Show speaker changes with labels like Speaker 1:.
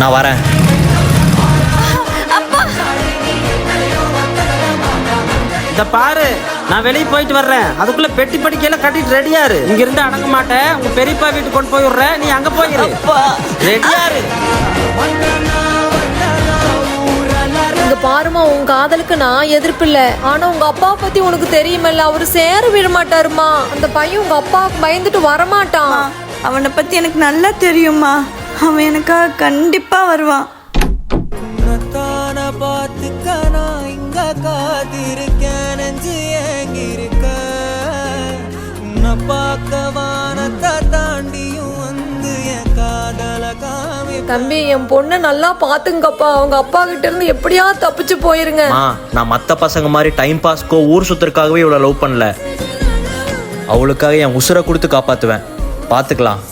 Speaker 1: நான் வரேன்.
Speaker 2: இந்த பாரு நான் வெளியே போயிட்டு வர்றேன். அதுக்குள்ள பெட்டி படிக்கையில கட்டிட்டு ரெடியா இரு. இங்க இருந்து அடங்க மாட்டேன். உங்க பெரியப்பா வீட்டுக்கு கொண்டு போய் விடுறேன். நீ அங்க போயிரு ரெடியா இரு.
Speaker 3: இங்க பாருமா உன் காதலுக்கு நான் எதிர்ப்பு இல்ல. ஆனா உங்க அப்பா பத்தி உனக்கு தெரியுமல்ல. அவரு சேர விட மாட்டாருமா. அந்த பையன் உங்க அப்பாவுக்கு பயந்துட்டு வரமாட்டான்.
Speaker 4: அவனை பத்தி எனக்கு நல்லா தெரியுமா அவன் எனக்காக கண்டிப்பா வருவான்.
Speaker 5: உன்னைத்தான பார்த்துக்க நான் இங்க காத்திருக்கேன் நெஞ்சு ஏங்கிருக்க உன்னை பார்க்க வானத்தை தாண்டியும் வந்து என் காதல காமி
Speaker 3: தம்பி என் பொண்ணை நல்லா பாத்துங்கப்பா அவங்க அப்பா கிட்ட இருந்து எப்படியா தப்பிச்சு போயிருங்க.
Speaker 1: மா நான் மற்ற பசங்க மாதிரி டைம் பாஸ்க்கோ ஊர் சுத்துறதுக்காகவே இவ்வளோ லவ் பண்ணல. அவளுக்காக என் உசுரை கொடுத்து காப்பாற்றுவேன் பார்த்துக்கலாம்.